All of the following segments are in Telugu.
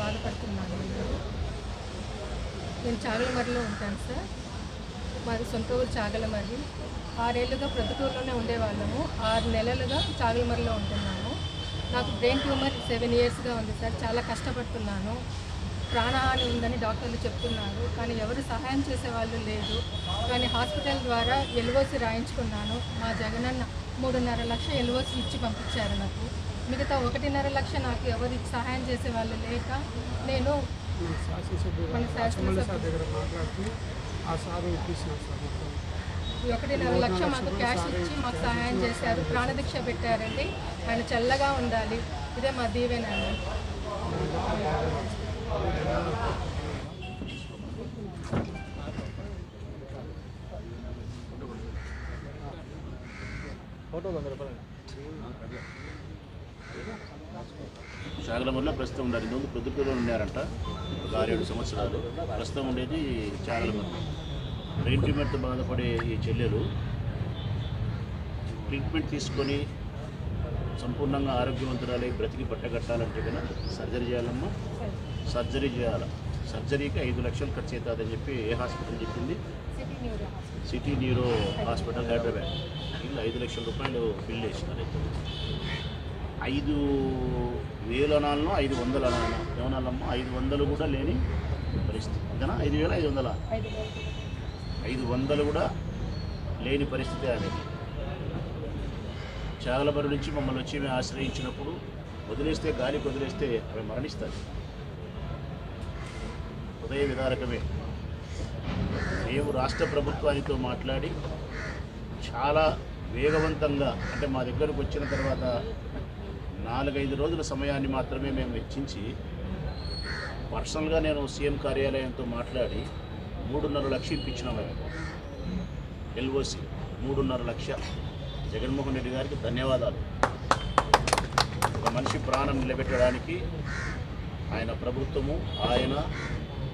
బాధపడుతున్నాను. నేను చాగలమర్రిలో ఉంటాను సార్. మాది సొంత ఊరు చాగలమర్రి. ఆరేళ్ళుగా ప్రొద్దుటూరులోనే ఉండేవాళ్ళము. ఆరు నెలలుగా చాగలమర్రిలో ఉంటున్నాము. నాకు బ్రెయిన్ ట్యూమర్ సెవెన్ ఇయర్స్గా ఉంది సార్. చాలా కష్టపడుతున్నాను. ప్రాణహాని ఉందని డాక్టర్లు చెప్తున్నారు. కానీ ఎవరు సహాయం చేసేవాళ్ళు లేదు. కానీ హాస్పిటల్ ద్వారా ఎల్ఓసి రాయించుకున్నాను. మా జగనన్న మూడున్నర లక్ష ఎల్ఓసి ఇచ్చి పంపించారు నాకు. మిగతా ఒకటిన్నర లక్ష నాకు ఎవరు సహాయం చేసే వాళ్ళు లేక నేను ఒకటిన్నర లక్ష మాకు క్యాష్ ఇచ్చి మాకు సహాయం చేశారు. ప్రాణదీక్ష పెట్టారండి. ఆయన చల్లగా ఉండాలి. ఇదే మా దీవెనండి. చాగలమూరులో ప్రస్తుతం ఉండాలి ఇంతకుముందు ప్రొద్దుటూరులో ఉన్నారంట. ఒక ఆరేడు సంవత్సరాలు. ప్రస్తుతం ఉండేది చాగలమూరు. బ్రెయిన్ ట్యూమర్తో బాధపడే ఈ చెల్లెలు ట్రీట్మెంట్ తీసుకొని సంపూర్ణంగా ఆరోగ్యవంతురాలై బ్రతికి పట్టగట్టాలంటే కనుక సర్జరీ చేయాలమ్మా? సర్జరీ చేయాలి. సర్జరీకి ఐదు లక్షలు ఖర్చు అవుతుందని చెప్పి ఏ హాస్పిటల్ చెప్పింది? సిటీ న్యూరో హాస్పిటల్ హైదరాబాద్ వీళ్ళు ఐదు లక్షల రూపాయలు బిల్ అయితే ఐదు వేల అనాలను ఐదు వందలు అనాలను. ఏమనాలమ్మా? ఐదు వందలు కూడా లేని పరిస్థితి. అంతేనా? ఐదు వేల ఐదు వందల? ఐదు ఐదు వందలు కూడా లేని పరిస్థితి అనేది చాగలబరి నుంచి మమ్మల్ని వచ్చి మేము ఆశ్రయించినప్పుడు వదిలేస్తే గాలికి వదిలేస్తే అవి మరణిస్తాయి. ఉదయ విధారకమే మేము రాష్ట్ర ప్రభుత్వానితో మాట్లాడి చాలా వేగవంతంగా అంటే మా దగ్గరకు వచ్చిన తర్వాత నాలుగైదు రోజుల సమయాన్ని మాత్రమే మేము వెచ్చించి పర్సనల్గా నేను సీఎం కార్యాలయంతో మాట్లాడి మూడున్నర లక్ష ఇప్పించినాము మేము. ఎల్ఓసి మూడున్నర లక్ష. జగన్మోహన్ రెడ్డి గారికి ధన్యవాదాలు. ఒక మనిషి ప్రాణం నిలబెట్టడానికి ఆయన ప్రభుత్వము ఆయన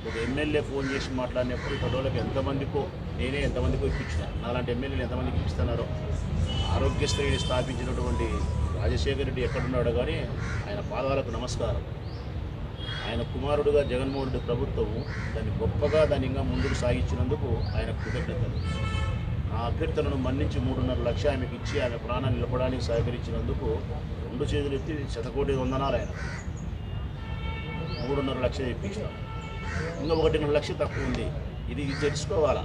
ఒక ఎమ్మెల్యే ఫోన్ చేసి మాట్లాడినప్పుడు ఇక్కడోళ్ళకి ఎంతమందికో నేనే ఎంతమందికో ఇప్పించిన. నాలాంటి ఎమ్మెల్యేలు ఎంతమందికి ఇప్పిస్తున్నారో ఆరోగ్యశ్రీని స్థాపించినటువంటి రాజశేఖర రెడ్డి ఎక్కడున్నాడో కానీ ఆయన పాదాలకు నమస్కారం. ఆయన కుమారుడుగా జగన్మోహన్ రెడ్డి ప్రభుత్వం దాన్ని గొప్పగా దాన్ని ఇంకా ముందుకు సాగించినందుకు ఆయన కృతజ్ఞతలు. ఆ అభ్యర్థులను మన్నించి మూడున్నర లక్ష ఆమెకు ఇచ్చి ఆమె ప్రాణాన్ని నిలపడానికి సహకరించినందుకు రెండు చేతులు ఎత్తి శతకోటి వందనాలు ఆయన. మూడున్నర లక్ష ఇప్పించాం ఇంకా ఒకటిన్నర లక్ష తక్కువ ఉంది. ఇది ఇది తెలుసుకోవాలా?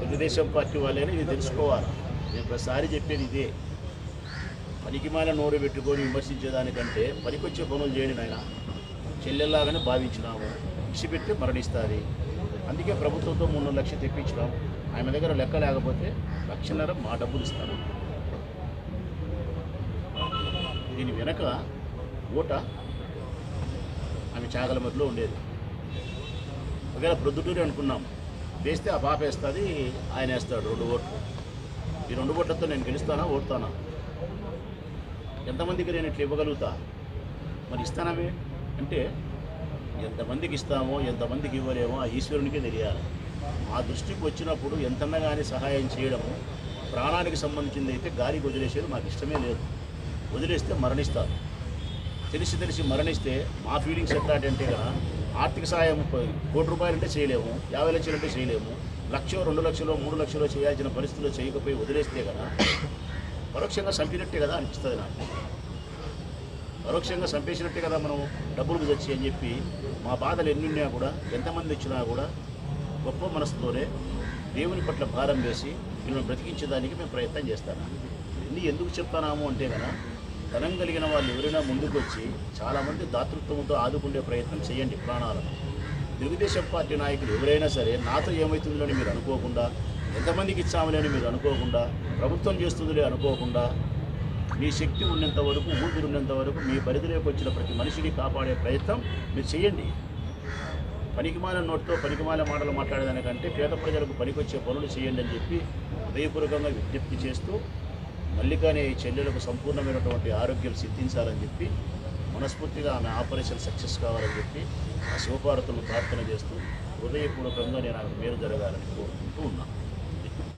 తెలుగుదేశం పార్టీ వాళ్ళని ఇది తెలుసుకోవాలా? నేను ప్రతిసారి చెప్పేది ఇదే. పనికిమాల నోరు పెట్టుకొని విమర్శించేదానికంటే పనికొచ్చే పనులు చేయండి నాయన చెల్లెల్లాగానే భావించినాము ఇచ్చిపెట్టి మరణిస్తుంది. అందుకే ప్రభుత్వంతో మూడు లక్షలు తెప్పించినాం. ఆమె దగ్గర లెక్క లేకపోతే లక్షన్నర మా డబ్బులు ఇస్తాను దీని వెనక ఓట ఆమె చాగలమతిలో ఉండేది. ఒకవేళ ప్రొద్దుటూరి అనుకున్నాం వేస్తే ఆ పాప వేస్తుంది ఆయన వేస్తాడు రెండు ఓట్లు. ఈ రెండు ఓట్లతో నేను గెలుస్తానా ఓడతానా? ఎంతమందికి నేను ఇట్లా ఇవ్వగలుగుతా? మరి ఇస్తానమే అంటే ఎంతమందికి ఇస్తామో ఎంతమందికి ఇవ్వలేమో ఆ ఈశ్వరునికే తెలియాలి. ఆ దృష్టికి వచ్చినప్పుడు ఎంతన్నా కానీ సహాయం చేయడము ప్రాణానికి సంబంధించింది అయితే గాలికి వదిలేసేది మాకు ఇష్టమే లేదు. వదిలేస్తే మరణిస్తారు. తెలిసి తెలిసి మరణిస్తే మా ఫీలింగ్స్ అంటే కదా ఆర్థిక సహాయం కోటి రూపాయలంటే చేయలేము యాభై లక్షలు అంటే చేయలేము లక్ష రెండు లక్షలు మూడు లక్షలు చేయాల్సిన పరిస్థితుల్లో చేయకపోయి వదిలేస్తే కదా పరోక్షంగా చంపినట్టే కదా అనిపిస్తుంది నాకు. పరోక్షంగా చంపేసినట్టే కదా మనం డబ్బులు తెచ్చి అని చెప్పి మా బాధలు ఎన్నున్నా కూడా ఎంతమంది వచ్చినా కూడా గొప్ప మనసుతోనే దేవుని పట్ల భారం వేసి వీళ్ళని బ్రతికించడానికి మేము ప్రయత్నం చేస్తాను ఇన్ని ఎందుకు చెప్తానాము అంటే కదా ధనం కలిగిన వాళ్ళు ఎవరైనా ముందుకు వచ్చి చాలామంది దాతృత్వంతో ఆదుకునే ప్రయత్నం చేయండి ప్రాణాలను. తెలుగుదేశం పార్టీ నాయకులు ఎవరైనా సరే నాతో ఏమవుతుందో మీరు అనుకోకుండా ఎంతమందికి ఇచ్చామని అని మీరు అనుకోకుండా ప్రభుత్వం చేస్తుందిలే అనుకోకుండా మీ శక్తి ఉన్నంత వరకు ఊపిరి ఉన్నంత వరకు మీ పరిధిలోకి వచ్చిన ప్రతి మనిషిని కాపాడే ప్రయత్నం మీరు చేయండి. పనికిమాల నోటితో పనికిమాల మాటలు మాట్లాడేదానికంటే పేద ప్రజలకు పనికొచ్చే పనులు చేయండి అని చెప్పి హృదయపూర్వకంగా విజ్ఞప్తి చేస్తూ మల్లికానే ఈ చెల్లెలకు సంపూర్ణమైనటువంటి ఆరోగ్యం సిద్ధించాలని చెప్పి మనస్ఫూర్తిగా ఆమె ఆపరేషన్ సక్సెస్ కావాలని చెప్పి ఆ శివపార్వతులను ప్రార్థన చేస్తూ హృదయపూర్వకంగా నేను ఆమె మేలు జరగాలని కోరుకుంటూ ఉన్నాను.